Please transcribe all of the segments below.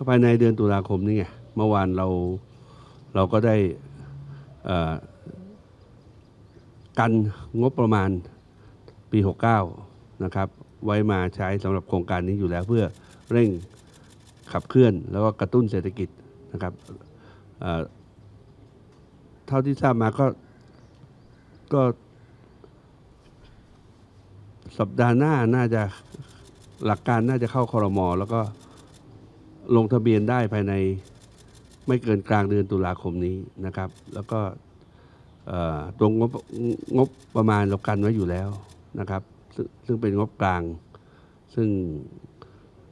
ก็ภายในเดือนตุลาคมนี่ไงเมื่อวานเราเราก็ได้กันงบประมาณปี 69 นะครับ ไว้มาใช้สำหรับโครงการนี้อยู่แล้วเพื่อเร่งขับเคลื่อน แล้วก็กระตุ้นเศรษฐกิจนะครับเอ่อเท่าที่ทราบมาก็ก็สัปดาห์หน้าน่าจะหลักการน่าจะเข้าคอรมอแล้วก็ ลงทะเบียนได้ภายในไม่เกินกลางเดือนตุลาคมนี้นะครับ แล้วก็ตรงงบงบประมาณเรากันไว้อยู่แล้วนะครับซึ่งซึ่งเป็นงบกลาง ซึ่ง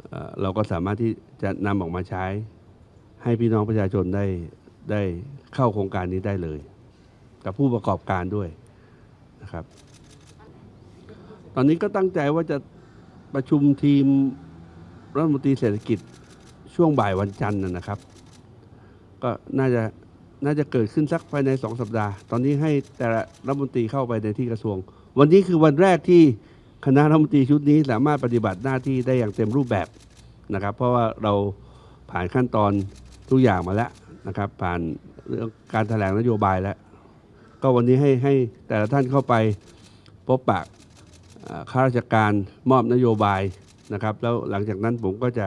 เเราก็สามารถที่จะนำออกมาใช้ ให้พี่น้องประชาชนได้ได้เข้าโครงการนี้ได้เลย กับผู้ประกอบการด้วยนะครับ ตอนนี้ก็ตั้งใจว่าจะประชุมทีมรัฐมนตรีเศรษฐกิจ ช่วงบ่ายวันจันทร์นะครับ ก็น่าจะน่าจะเกิดขึ้นสักภายในสองสัปดาห์ ตอนนี้ให้แต่ละรัฐมนตรีเข้าไปในที่กระทรวง วันนี้คือวันแรกที่คณะรัฐมนตรีชุดนี้สามารถปฏิบัติหน้าที่ได้อย่างเต็มรูปแบบนะครับ เพราะว่าเราผ่านขั้นตอนทุกอย่างมาแล้วนะครับ ผ่านเรื่องการแถลงนโยบายแล้ว ก็วันนี้ให้ให้แต่ละท่านเข้าไปพบปะข้าราชการมอบนโยบายนะครับ แล้วหลังจากนั้นผมก็จะ